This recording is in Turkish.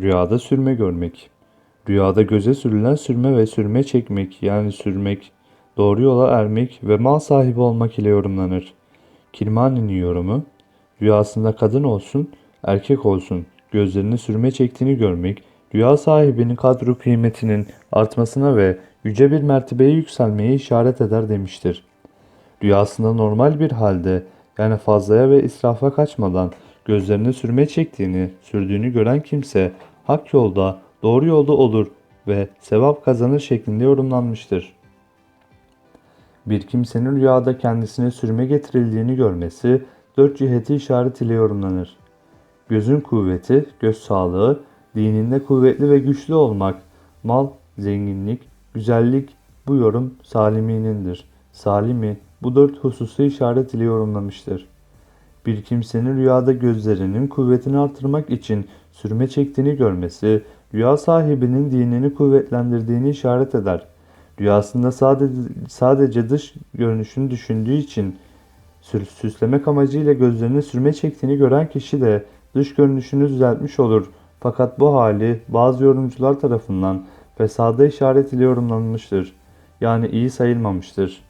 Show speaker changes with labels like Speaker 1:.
Speaker 1: Rüyada sürme görmek. Rüyada göze sürülen sürme ve sürme çekmek yani sürmek, doğru yola ermek ve mal sahibi olmak ile yorumlanır. Kirmani'nin yorumu, rüyasında kadın olsun, erkek olsun, gözlerini sürme çektiğini görmek, rüya sahibinin kadro kıymetinin artmasına ve yüce bir mertebeye yükselmeye işaret eder demiştir. Rüyasında normal bir halde yani fazlaya ve israfa kaçmadan gözlerine sürme çektiğini, sürdüğünü gören kimse hak yolda, doğru yolda olur ve sevap kazanır şeklinde yorumlanmıştır. Bir kimsenin rüyada kendisine sürme getirildiğini görmesi dört ciheti işaret ile yorumlanır. Gözün kuvveti, göz sağlığı, dininde kuvvetli ve güçlü olmak, mal, zenginlik, güzellik bu yorum Salimi'nindir. Salimi bu dört hususu işaret ile yorumlamıştır. Bir kimsenin rüyada gözlerinin kuvvetini artırmak için sürme çektiğini görmesi, rüya sahibinin dinini kuvvetlendirdiğini işaret eder. Rüyasında sadece, sadece dış görünüşünü düşündüğü için süslemek amacıyla gözlerine sürme çektiğini gören kişi de dış görünüşünü düzeltmiş olur. Fakat bu hali bazı yorumcular tarafından fesada işaret ile yorumlanmıştır. Yani iyi sayılmamıştır.